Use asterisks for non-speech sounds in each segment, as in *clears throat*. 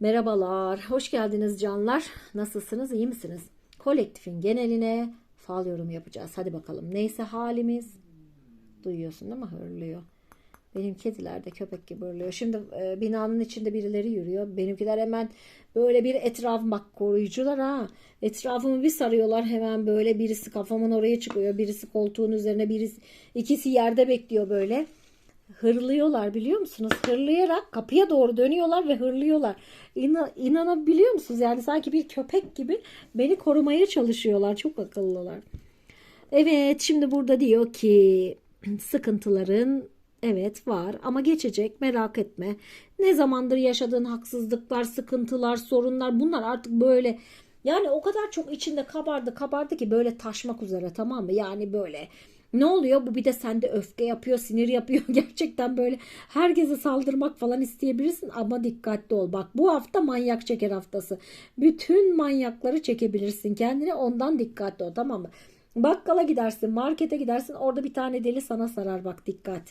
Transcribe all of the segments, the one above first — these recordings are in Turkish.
Merhabalar, hoş geldiniz canlar. Nasılsınız, iyi misiniz? Kolektifin geneline fal yorumu yapacağız. Hadi bakalım. Neyse halimiz. Duyuyorsun değil mi? Hırlıyor. Benim kediler de köpek gibi hırlıyor. Şimdi e, binanın içinde birileri yürüyor. Benimkiler hemen böyle bir etrafım bak koruyucular ha. Etrafımı bir sarıyorlar hemen böyle birisi kafamın oraya çıkıyor. Birisi koltuğun üzerine birisi ikisi yerde bekliyor böyle hırlıyorlar biliyor musunuz? Hırlayarak kapıya doğru dönüyorlar ve hırlıyorlar. İna, inanabiliyor musunuz? Yani sanki bir köpek gibi beni korumaya çalışıyorlar. Çok akıllılar. Evet şimdi burada diyor ki sıkıntıların evet var ama geçecek merak etme. Ne zamandır yaşadığın haksızlıklar, sıkıntılar, sorunlar bunlar artık böyle yani o kadar çok içinde kabardı kabardı ki böyle taşmak üzere tamam mı? Yani böyle ne oluyor? Bu bir de sende öfke yapıyor, sinir yapıyor. *laughs* Gerçekten böyle herkese saldırmak falan isteyebilirsin ama dikkatli ol. Bak bu hafta manyak çeker haftası. Bütün manyakları çekebilirsin kendine. Ondan dikkatli ol tamam mı? Bakkala gidersin, markete gidersin. Orada bir tane deli sana sarar bak dikkat.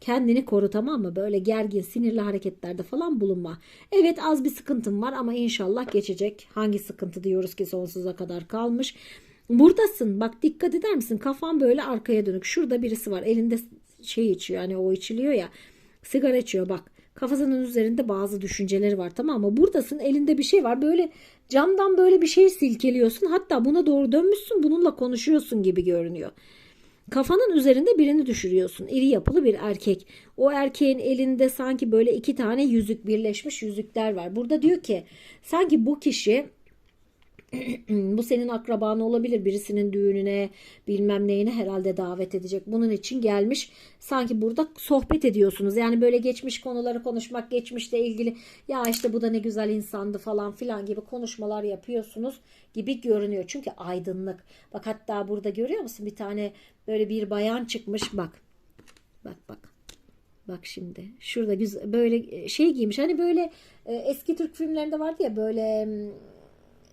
Kendini koru tamam mı? Böyle gergin, sinirli hareketlerde falan bulunma. Evet az bir sıkıntım var ama inşallah geçecek. Hangi sıkıntı diyoruz ki sonsuza kadar kalmış. Buradasın. Bak dikkat eder misin? Kafan böyle arkaya dönük. Şurada birisi var. Elinde şey içiyor. Hani o içiliyor ya. Sigara içiyor bak. Kafasının üzerinde bazı düşünceleri var tamam mı? Buradasın elinde bir şey var. Böyle camdan böyle bir şey silkeliyorsun. Hatta buna doğru dönmüşsün. Bununla konuşuyorsun gibi görünüyor. Kafanın üzerinde birini düşürüyorsun. İri yapılı bir erkek. O erkeğin elinde sanki böyle iki tane yüzük birleşmiş yüzükler var. Burada diyor ki sanki bu kişi *clears throat* bu senin akraban olabilir. Birisinin düğününe bilmem neyine herhalde davet edecek. Bunun için gelmiş. Sanki burada sohbet ediyorsunuz. Yani böyle geçmiş konuları konuşmak, geçmişle ilgili ya işte bu da ne güzel insandı falan filan gibi konuşmalar yapıyorsunuz gibi görünüyor. Çünkü aydınlık. Bak hatta burada görüyor musun bir tane böyle bir bayan çıkmış bak. Bak bak. Bak şimdi şurada güzel böyle şey giymiş. Hani böyle e, eski Türk filmlerinde vardı ya böyle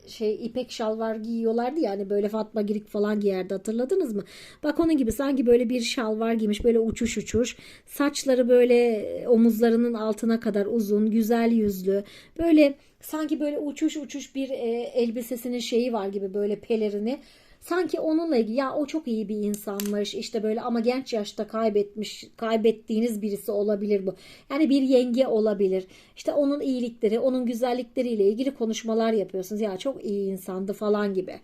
şey ipek şalvar giyiyorlardı ya hani böyle Fatma Girik falan giyerdi hatırladınız mı? Bak onun gibi sanki böyle bir şalvar giymiş böyle uçuş uçuş. Saçları böyle omuzlarının altına kadar uzun güzel yüzlü. Böyle sanki böyle uçuş uçuş bir e, elbisesinin şeyi var gibi böyle pelerini Sanki onunla ilgili ya o çok iyi bir insanmış işte böyle ama genç yaşta kaybetmiş kaybettiğiniz birisi olabilir bu. Yani bir yenge olabilir. İşte onun iyilikleri, onun güzellikleriyle ilgili konuşmalar yapıyorsunuz. Ya çok iyi insandı falan gibi.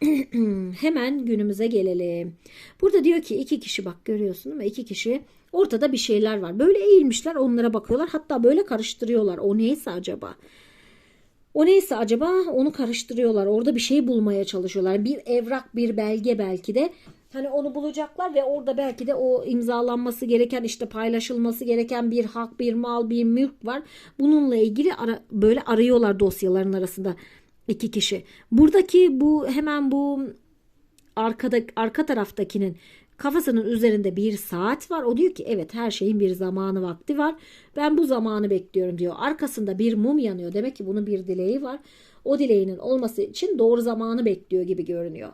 *clears throat* Hemen günümüze gelelim. Burada diyor ki iki kişi bak görüyorsun değil mi? İki kişi ortada bir şeyler var. Böyle eğilmişler onlara bakıyorlar. Hatta böyle karıştırıyorlar. O neyse acaba? O neyse acaba onu karıştırıyorlar. Orada bir şey bulmaya çalışıyorlar. Bir evrak, bir belge belki de. Hani onu bulacaklar ve orada belki de o imzalanması gereken işte paylaşılması gereken bir hak, bir mal, bir mülk var. Bununla ilgili ara, böyle arıyorlar dosyaların arasında iki kişi. Buradaki bu hemen bu arkada arka taraftakinin Kafasının üzerinde bir saat var. O diyor ki evet her şeyin bir zamanı vakti var. Ben bu zamanı bekliyorum diyor. Arkasında bir mum yanıyor. Demek ki bunun bir dileği var. O dileğinin olması için doğru zamanı bekliyor gibi görünüyor.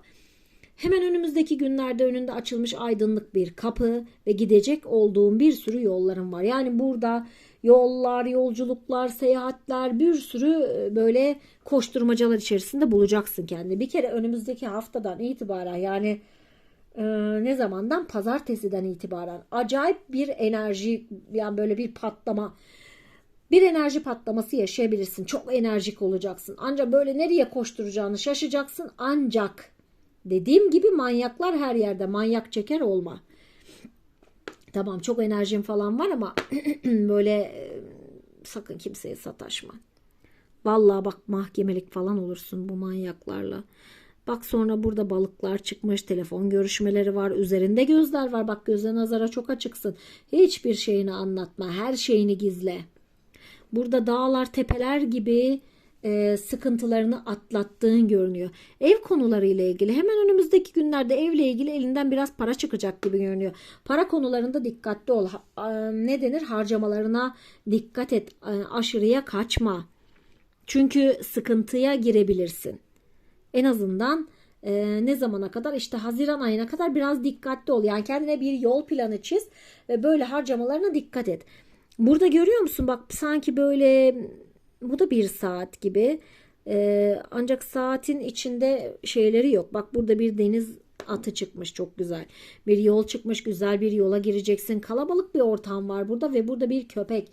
Hemen önümüzdeki günlerde önünde açılmış aydınlık bir kapı ve gidecek olduğum bir sürü yollarım var. Yani burada yollar, yolculuklar, seyahatler bir sürü e, böyle koşturmacalar içerisinde bulacaksın kendini. Bir kere önümüzdeki haftadan itibaren yani e, ne zamandan pazartesiden itibaren acayip bir enerji yani böyle bir patlama bir enerji patlaması yaşayabilirsin. Çok enerjik olacaksın. Ancak böyle nereye koşturacağını şaşacaksın. Ancak dediğim gibi manyaklar her yerde. Manyak çeker olma. Tamam çok enerjin falan var ama *clears throat* böyle e, sakın kimseye sataşma. Vallahi bak mahkemelik falan olursun bu manyaklarla. Bak sonra burada balıklar çıkmış, telefon görüşmeleri var, üzerinde gözler var. Bak göze nazara çok açıksın. Hiçbir şeyini anlatma, her şeyini gizle. Burada dağlar, tepeler gibi e, sıkıntılarını atlattığın görünüyor. Ev konuları ile ilgili hemen önümüzdeki günlerde evle ilgili elinden biraz para çıkacak gibi görünüyor. Para konularında dikkatli ol. Ne denir? Harcamalarına dikkat et. Aşırıya kaçma. Çünkü sıkıntıya girebilirsin. En azından e, ne zamana kadar işte Haziran ayına kadar biraz dikkatli ol. Yani kendine bir yol planı çiz ve böyle harcamalarına dikkat et. Burada görüyor musun bak sanki böyle bu da bir saat gibi. Ee, ancak saatin içinde şeyleri yok. Bak burada bir deniz atı çıkmış çok güzel. Bir yol çıkmış güzel bir yola gireceksin. Kalabalık bir ortam var burada ve burada bir köpek.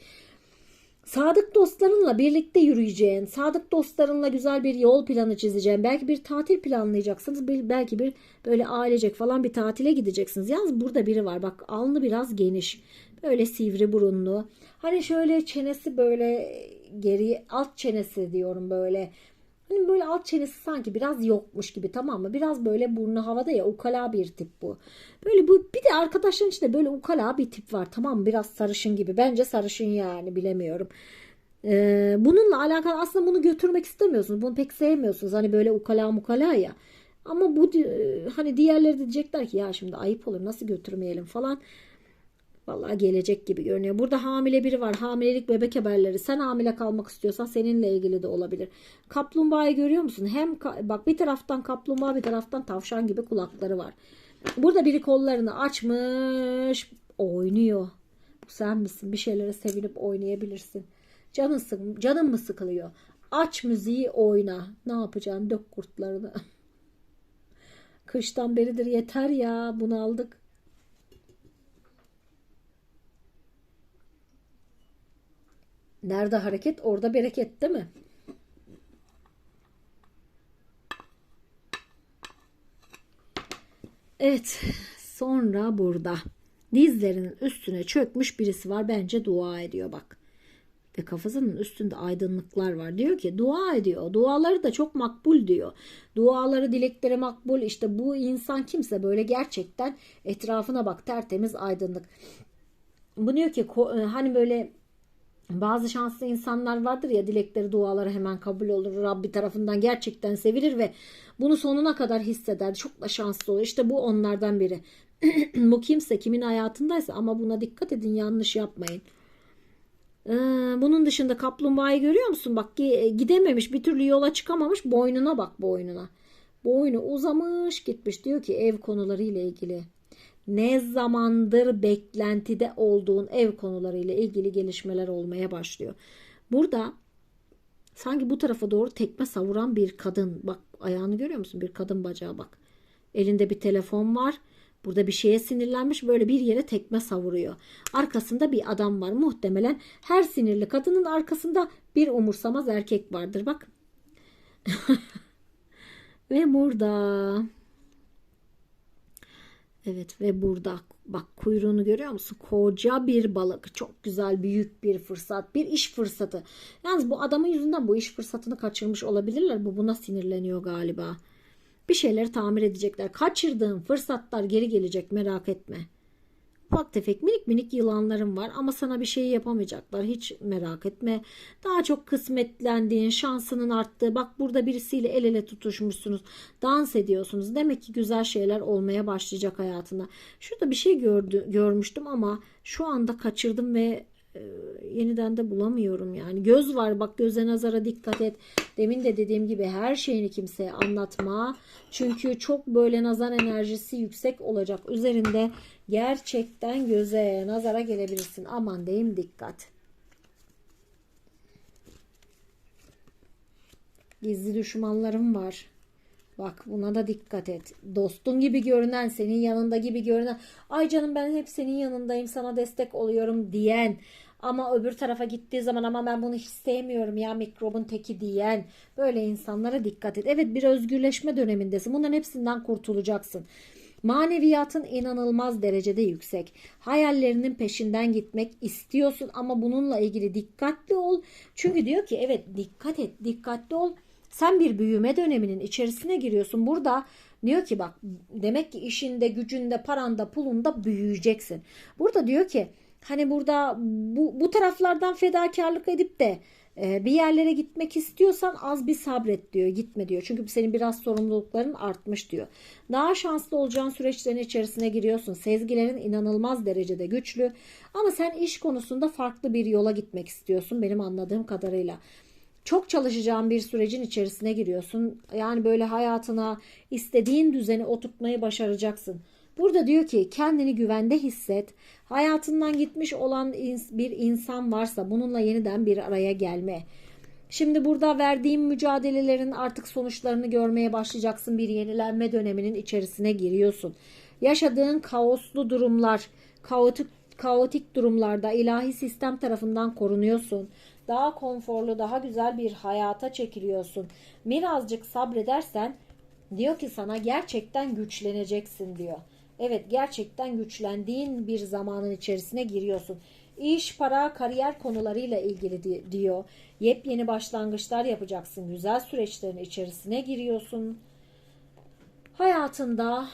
Sadık dostlarınla birlikte yürüyeceğin, sadık dostlarınla güzel bir yol planı çizeceğin, belki bir tatil planlayacaksınız, belki bir böyle ailecek falan bir tatile gideceksiniz. Yalnız burada biri var bak alnı biraz geniş, böyle sivri burunlu. Hani şöyle çenesi böyle geri alt çenesi diyorum böyle. Hani böyle alt çenesi sanki biraz yokmuş gibi tamam mı? Biraz böyle burnu havada ya ukala bir tip bu. Böyle bu bir de arkadaşların içinde böyle ukala bir tip var tamam mı? Biraz sarışın gibi. Bence sarışın yani bilemiyorum. Ee, bununla alakalı aslında bunu götürmek istemiyorsunuz. Bunu pek sevmiyorsunuz. Hani böyle ukala mukala ya. Ama bu hani diğerleri diyecekler ki ya şimdi ayıp olur nasıl götürmeyelim falan. Vallahi gelecek gibi görünüyor. Burada hamile biri var. Hamilelik bebek haberleri. Sen hamile kalmak istiyorsan seninle ilgili de olabilir. Kaplumbağayı görüyor musun? Hem bak bir taraftan kaplumbağa bir taraftan tavşan gibi kulakları var. Burada biri kollarını açmış oynuyor. Sen misin? Bir şeylere sevinip oynayabilirsin. Canın, sık- canın mı sıkılıyor? Aç müziği oyna. Ne yapacaksın? Dök kurtlarını. *laughs* Kıştan beridir yeter ya. Bunu Nerede hareket orada bereket değil mi? Evet sonra burada dizlerinin üstüne çökmüş birisi var bence dua ediyor bak. Ve kafasının üstünde aydınlıklar var. Diyor ki dua ediyor. Duaları da çok makbul diyor. Duaları dilekleri makbul. İşte bu insan kimse böyle gerçekten etrafına bak tertemiz aydınlık. Bu diyor ki hani böyle bazı şanslı insanlar vardır ya dilekleri duaları hemen kabul olur. Rabbi tarafından gerçekten sevilir ve bunu sonuna kadar hisseder. Çok da şanslı olur. İşte bu onlardan biri. *clears throat* bu kimse kimin hayatındaysa ama buna dikkat edin yanlış yapmayın. Ee, bunun dışında kaplumbağayı görüyor musun? Bak gi- gidememiş bir türlü yola çıkamamış boynuna bak boynuna. Boynu uzamış gitmiş diyor ki ev konuları ile ilgili ne zamandır beklentide olduğun ev konularıyla ilgili gelişmeler olmaya başlıyor. Burada sanki bu tarafa doğru tekme savuran bir kadın. Bak ayağını görüyor musun? Bir kadın bacağı bak. Elinde bir telefon var. Burada bir şeye sinirlenmiş böyle bir yere tekme savuruyor. Arkasında bir adam var. Muhtemelen her sinirli kadının arkasında bir umursamaz erkek vardır. Bak. *laughs* Ve burada Evet ve burada bak kuyruğunu görüyor musun? Koca bir balık. Çok güzel büyük bir fırsat. Bir iş fırsatı. Yalnız bu adamın yüzünden bu iş fırsatını kaçırmış olabilirler. Bu buna sinirleniyor galiba. Bir şeyleri tamir edecekler. Kaçırdığın fırsatlar geri gelecek merak etme. Ufak tefek minik minik yılanlarım var ama sana bir şey yapamayacaklar. Hiç merak etme. Daha çok kısmetlendiğin, şansının arttığı. Bak burada birisiyle el ele tutuşmuşsunuz. Dans ediyorsunuz. Demek ki güzel şeyler olmaya başlayacak hayatında. Şurada bir şey gördü, görmüştüm ama şu anda kaçırdım ve e, yeniden de bulamıyorum yani. Göz var bak göze nazara dikkat et. Demin de dediğim gibi her şeyini kimseye anlatma. Çünkü çok böyle nazar enerjisi yüksek olacak. Üzerinde gerçekten göze nazara gelebilirsin. Aman diyeyim dikkat. Gizli düşmanlarım var. Bak buna da dikkat et. Dostun gibi görünen, senin yanında gibi görünen, ay canım ben hep senin yanındayım, sana destek oluyorum diyen ama öbür tarafa gittiği zaman ama ben bunu hiç sevmiyorum ya mikrobun teki diyen böyle insanlara dikkat et. Evet bir özgürleşme dönemindesin. Bunların hepsinden kurtulacaksın. Maneviyatın inanılmaz derecede yüksek. Hayallerinin peşinden gitmek istiyorsun ama bununla ilgili dikkatli ol. Çünkü diyor ki evet dikkat et, dikkatli ol. Sen bir büyüme döneminin içerisine giriyorsun. Burada diyor ki bak demek ki işinde, gücünde, paranda, pulunda büyüyeceksin. Burada diyor ki hani burada bu, bu taraflardan fedakarlık edip de e, bir yerlere gitmek istiyorsan az bir sabret diyor. Gitme diyor. Çünkü senin biraz sorumlulukların artmış diyor. Daha şanslı olacağın süreçlerin içerisine giriyorsun. Sezgilerin inanılmaz derecede güçlü. Ama sen iş konusunda farklı bir yola gitmek istiyorsun benim anladığım kadarıyla çok çalışacağın bir sürecin içerisine giriyorsun. Yani böyle hayatına istediğin düzeni oturtmayı başaracaksın. Burada diyor ki kendini güvende hisset. Hayatından gitmiş olan bir insan varsa bununla yeniden bir araya gelme. Şimdi burada verdiğim mücadelelerin artık sonuçlarını görmeye başlayacaksın. Bir yenilenme döneminin içerisine giriyorsun. Yaşadığın kaoslu durumlar, kaotik kaotik durumlarda ilahi sistem tarafından korunuyorsun. Daha konforlu, daha güzel bir hayata çekiliyorsun. Birazcık sabredersen diyor ki sana gerçekten güçleneceksin diyor. Evet gerçekten güçlendiğin bir zamanın içerisine giriyorsun. İş, para, kariyer konularıyla ilgili di- diyor. Yepyeni başlangıçlar yapacaksın. Güzel süreçlerin içerisine giriyorsun. Hayatında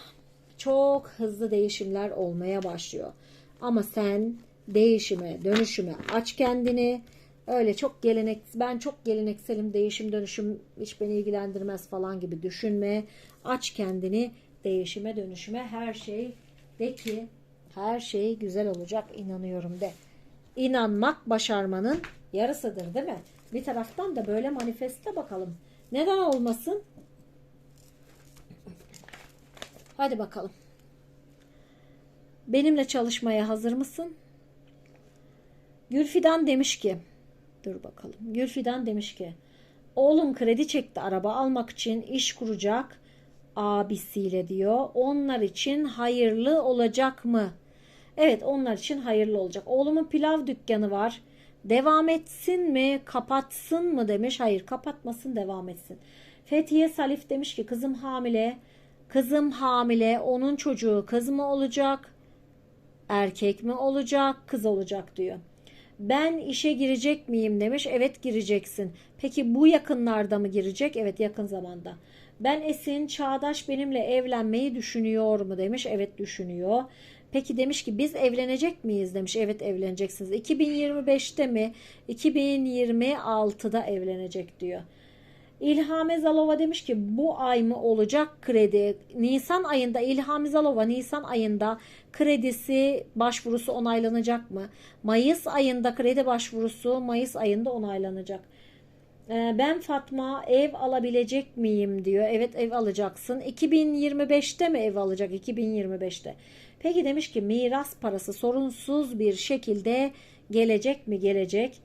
çok hızlı değişimler olmaya başlıyor. Ama sen değişime, dönüşüme aç kendini. Öyle çok gelenek ben çok gelenekselim değişim dönüşüm hiç beni ilgilendirmez falan gibi düşünme. Aç kendini değişime dönüşüme her şey de ki her şey güzel olacak inanıyorum de. İnanmak başarmanın yarısıdır değil mi? Bir taraftan da böyle manifeste bakalım. Neden olmasın? Hadi bakalım. Benimle çalışmaya hazır mısın? Gülfidan demiş ki dur bakalım. Gülfidan demiş ki oğlum kredi çekti araba almak için iş kuracak abisiyle diyor. Onlar için hayırlı olacak mı? Evet onlar için hayırlı olacak. Oğlumun pilav dükkanı var. Devam etsin mi kapatsın mı demiş. Hayır kapatmasın devam etsin. Fethiye Salif demiş ki kızım hamile. Kızım hamile onun çocuğu kız mı olacak? Erkek mi olacak? Kız olacak diyor. Ben işe girecek miyim demiş. Evet gireceksin. Peki bu yakınlarda mı girecek? Evet yakın zamanda. Ben Esin Çağdaş benimle evlenmeyi düşünüyor mu demiş. Evet düşünüyor. Peki demiş ki biz evlenecek miyiz demiş. Evet evleneceksiniz. 2025'te mi? 2026'da evlenecek diyor. İlham Ezalova demiş ki bu ay mı olacak kredi? Nisan ayında İlham Ezalova Nisan ayında kredisi başvurusu onaylanacak mı? Mayıs ayında kredi başvurusu Mayıs ayında onaylanacak. Ee, Ben Fatma ev alabilecek miyim diyor. Evet ev alacaksın. 2025'te mi ev alacak? 2025'te. Peki demiş ki miras parası sorunsuz bir şekilde gelecek mi? Gelecek.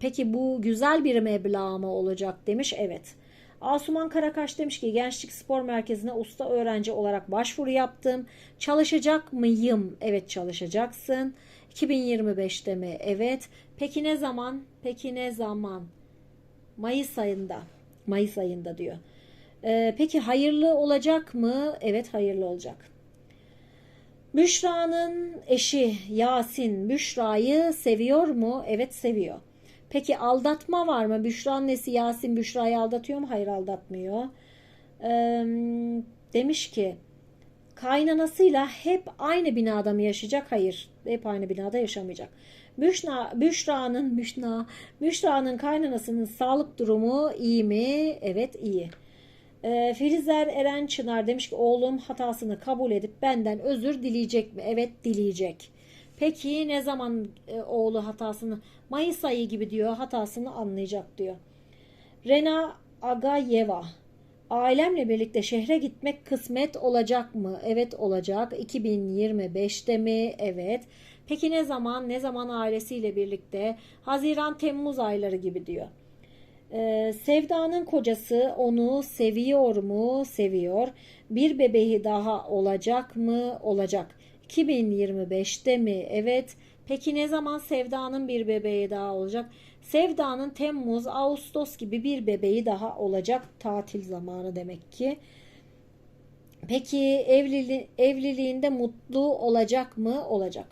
Peki bu güzel bir meblağ mı olacak demiş. Evet. Asuman Karakaş demiş ki Gençlik Spor Merkezi'ne usta öğrenci olarak başvuru yaptım. Çalışacak mıyım? Evet çalışacaksın. 2025'te mi? Evet. Peki ne zaman? Peki ne zaman? Mayıs ayında. Mayıs ayında diyor. Ee, peki hayırlı olacak mı? Evet hayırlı olacak. Büşra'nın eşi Yasin Büşra'yı seviyor mu? Evet seviyor. Peki aldatma var mı? Büşra annesi Yasin Büşra'yı aldatıyor mu? Hayır aldatmıyor. Ee, demiş ki kaynanasıyla hep aynı binada mı yaşayacak? Hayır. Hep aynı binada yaşamayacak. Büşra, Büşra'nın Büşra, Büşra'nın kaynanasının sağlık durumu iyi mi? Evet iyi. Ee, Filizer Eren Çınar demiş ki oğlum hatasını kabul edip benden özür dileyecek mi? Evet dileyecek. Peki ne zaman e, oğlu hatasını Mayıs ayı gibi diyor hatasını anlayacak diyor. Rena Agayeva ailemle birlikte şehre gitmek kısmet olacak mı? Evet olacak. 2025'te mi? Evet. Peki ne zaman? Ne zaman ailesiyle birlikte? Haziran Temmuz ayları gibi diyor. Ee, Sevda'nın kocası onu seviyor mu? Seviyor. Bir bebeği daha olacak mı? Olacak. 2025'te mi? Evet. Peki ne zaman Sevda'nın bir bebeği daha olacak? Sevda'nın Temmuz, Ağustos gibi bir bebeği daha olacak. Tatil zamanı demek ki. Peki evlili, evliliğinde mutlu olacak mı? Olacak.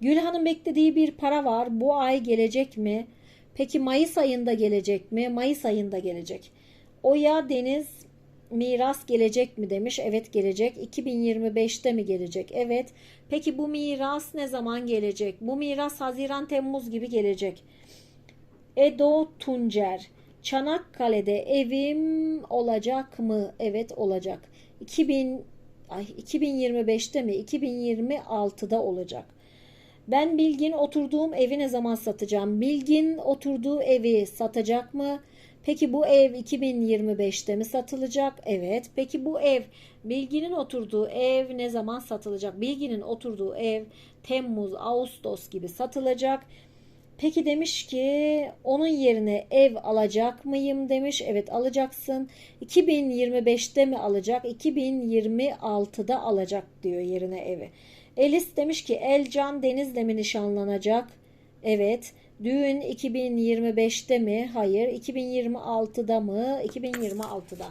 Gülhan'ın beklediği bir para var. Bu ay gelecek mi? Peki Mayıs ayında gelecek mi? Mayıs ayında gelecek. Oya Deniz miras gelecek mi demiş. Evet gelecek. 2025'te mi gelecek? Evet. Peki bu miras ne zaman gelecek? Bu miras Haziran Temmuz gibi gelecek. Edo Tuncer. Çanakkale'de evim olacak mı? Evet olacak. 2000 ay 2025'te mi? 2026'da olacak. Ben Bilgin oturduğum evi ne zaman satacağım? Bilgin oturduğu evi satacak mı? Peki bu ev 2025'te mi satılacak? Evet. Peki bu ev Bilginin oturduğu ev ne zaman satılacak? Bilginin oturduğu ev Temmuz, Ağustos gibi satılacak. Peki demiş ki onun yerine ev alacak mıyım demiş. Evet alacaksın. 2025'te mi alacak? 2026'da alacak diyor yerine evi. Elis demiş ki Elcan Deniz'le mi nişanlanacak? Evet. Düğün 2025'te mi? Hayır. 2026'da mı? 2026'da.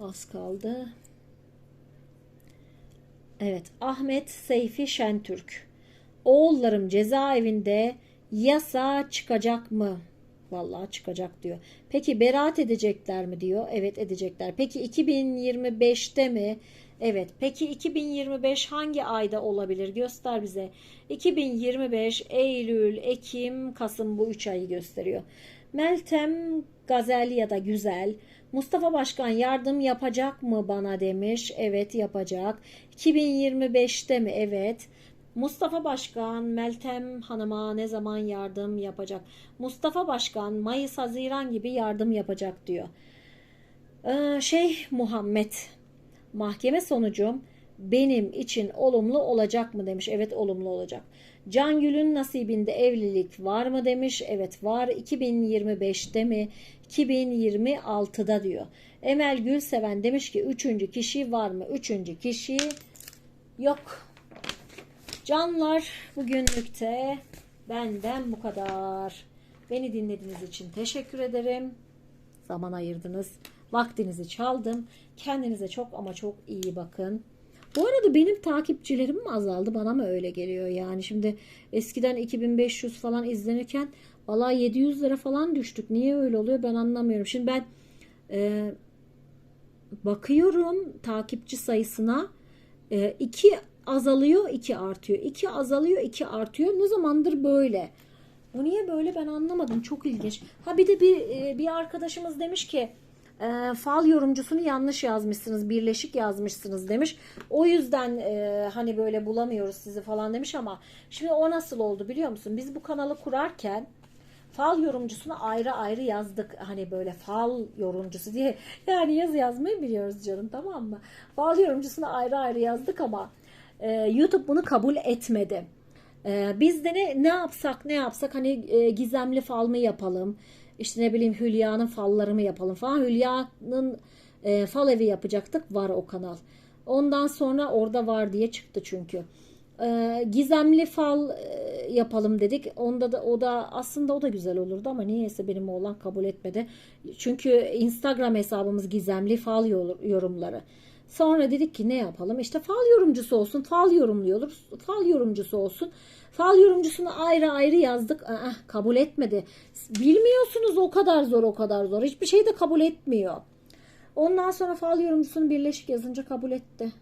Az kaldı. Evet, Ahmet Seyfi Şentürk. Oğullarım cezaevinde yasa çıkacak mı? Vallahi çıkacak diyor. Peki beraat edecekler mi diyor. Evet edecekler. Peki 2025'te mi? Evet. Peki 2025 hangi ayda olabilir? Göster bize. 2025 Eylül, Ekim, Kasım bu 3 ayı gösteriyor. Meltem Gazel ya da Güzel. Mustafa Başkan yardım yapacak mı bana demiş. Evet yapacak. 2025'te mi? Evet. Mustafa Başkan Meltem Hanım'a ne zaman yardım yapacak? Mustafa Başkan Mayıs Haziran gibi yardım yapacak diyor. Ee, şey Muhammed mahkeme sonucum benim için olumlu olacak mı demiş. Evet olumlu olacak. Cangül'ün nasibinde evlilik var mı demiş. Evet var. 2025'te mi? 2026'da diyor. Emel Gülseven demiş ki üçüncü kişi var mı? Üçüncü kişi yok. Canlar bugünlükte benden bu kadar. Beni dinlediğiniz için teşekkür ederim. Zaman ayırdınız. Vaktinizi çaldım. Kendinize çok ama çok iyi bakın. Bu arada benim takipçilerim mi azaldı? Bana mı öyle geliyor yani? Şimdi eskiden 2500 falan izlenirken valla 700 lira falan düştük. Niye öyle oluyor ben anlamıyorum. Şimdi ben e, bakıyorum takipçi sayısına. E, iki azalıyor, iki artıyor. İki azalıyor, iki artıyor. Ne zamandır böyle? Bu niye böyle ben anlamadım. Çok ilginç. Ha bir de bir e, bir arkadaşımız demiş ki e, fal yorumcusunu yanlış yazmışsınız, birleşik yazmışsınız demiş. O yüzden e, hani böyle bulamıyoruz sizi falan demiş ama şimdi o nasıl oldu biliyor musun? Biz bu kanalı kurarken fal yorumcusunu ayrı ayrı yazdık. Hani böyle fal yorumcusu diye. *laughs* Yani yazı yazmayı biliyoruz canım tamam mı? Fal yorumcusunu ayrı ayrı yazdık ama e, YouTube bunu kabul etmedi. E, biz de ne, ne yapsak ne yapsak hani e, gizemli fal mı yapalım? İşte ne bileyim Hülya'nın falları mı yapalım falan. Hülya'nın e, fal evi yapacaktık. Var o kanal. Ondan sonra orada var diye çıktı çünkü. E, gizemli fal e, yapalım dedik. Onda da o da aslında o da güzel olurdu ama niyeyse benim oğlan kabul etmedi. Çünkü Instagram hesabımız gizemli fal yor- yorumları. Sonra dedik ki ne yapalım? İşte fal yorumcusu olsun. Fal yorumluyor. Fal yorumcusu olsun. Fal yorumcusunu ayrı ayrı yazdık. Aa, kabul etmedi. Bilmiyorsunuz o kadar zor o kadar zor. Hiçbir şey de kabul etmiyor. Ondan sonra fal yorumcusunu birleşik yazınca kabul etti.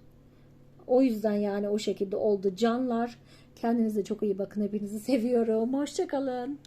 O yüzden yani o şekilde oldu. Canlar kendinize çok iyi bakın. Hepinizi seviyorum. Hoşçakalın.